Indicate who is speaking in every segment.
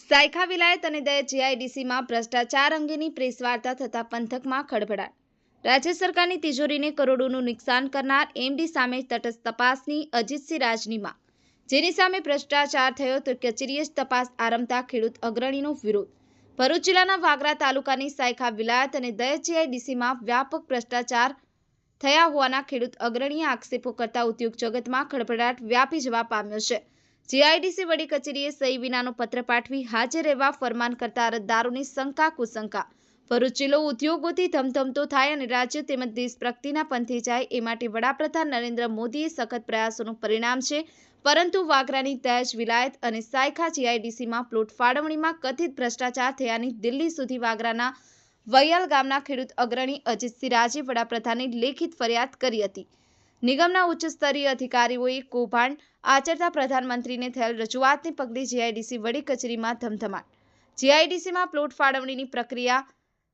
Speaker 1: સાયખા વિલાયત અને દયા જીઆઈડીસીમાં ભ્રષ્ટાચાર અંગેની પ્રેસ વાર્તા પંથકમાં ખળભળાટ. રાજ્ય સરકારની તિજોરીને કરોડોનું નુકસાન કરનાર એમડી સામે તટસ્થ તપાસની અજીતસિંહ રાજની માંગ જેની સામે ભ્રષ્ટાચાર થયો તો કચેરીએ જ તપાસ આરંભતા ખેડૂત અગ્રણીનો વિરોધ. ભરૂચ જિલ્લાના વાગરા તાલુકાની સાયખા વિલાયત અને દયા જીઆઈડીસીમાં વ્યાપક ભ્રષ્ટાચાર થયા હોવાના ખેડૂત અગ્રણીએ આક્ષેપો કરતા ઉદ્યોગ જગતમાં ખળભળાટ વ્યાપી જવા પામ્યો છે. જીઆઈડીસી વડી કચેરીએ સહી વિનાનો પત્ર પાઠવી હાજર રહેવા ફરમાન કરતા અરજદારોની શંકા કુશંકા. ભરૂચ જિલ્લો ઉદ્યોગોથી ધમધમતો થાય અને રાજ્ય તેમજ દેશ પ્રગતિના પંથે જાય એ માટે વડાપ્રધાન નરેન્દ્ર મોદીએ સખત પ્રયાસોનું પરિણામ છે. પરંતુ વાગરાની તહેજ વિલાયત અને સાયખા જીઆઈડીસીમાં પ્લોટ ફાળવણીમાં કથિત ભ્રષ્ટાચાર થયાની દિલ્હી સુધી વાગરાના વૈયાલ ગામના ખેડૂત અગ્રણી અજીતસિંહ રાજે વડાપ્રધાને લેખિત ફરિયાદ કરી હતી. નિગમના ઉચ્ચ સ્તરીય અધિકારીઓએ કૌભાંડ આચરતા પ્રધાનમંત્રીને થયેલ રજૂઆતને પગલે જીઆઈડીસી વડી કચેરીમાં ધમધમાટ. જીઆઈડીસીમાં પ્લોટ ફાળવણીની પ્રક્રિયા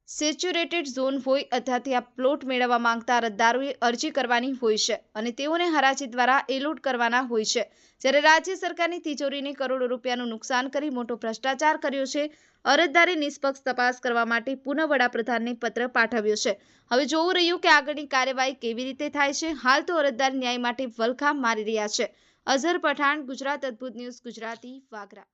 Speaker 1: સેચ્યુરેટેડ ઝોન હોય અથવા ત્યાં પ્લોટ મેળવવા માંગતા અરજદારોએ અરજી કરવાની હોય છે અને તેઓને હરાજી દ્વારા એલોટ કરવાના હોય છે. જ્યારે રાજ્ય સરકારની તિજોરીને કરોડો રૂપિયાનું નુકસાન કરી મોટો ભ્રષ્ટાચાર કર્યો છે, અરજદારે નિષ્પક્ષ તપાસ કરવા માટે પુનઃ વડાપ્રધાનને પત્ર પાઠવ્યો છે. હવે જોવું રહ્યું કે આગળની કાર્યવાહી કેવી રીતે થાય છે, હાલ તો અરજદાર ન્યાય માટે વલખા મારી રહ્યા છે. અઝહર પઠાણ, ગુજરાત અદ્ભુત ન્યૂઝ, ગુજરાતી વાગરા.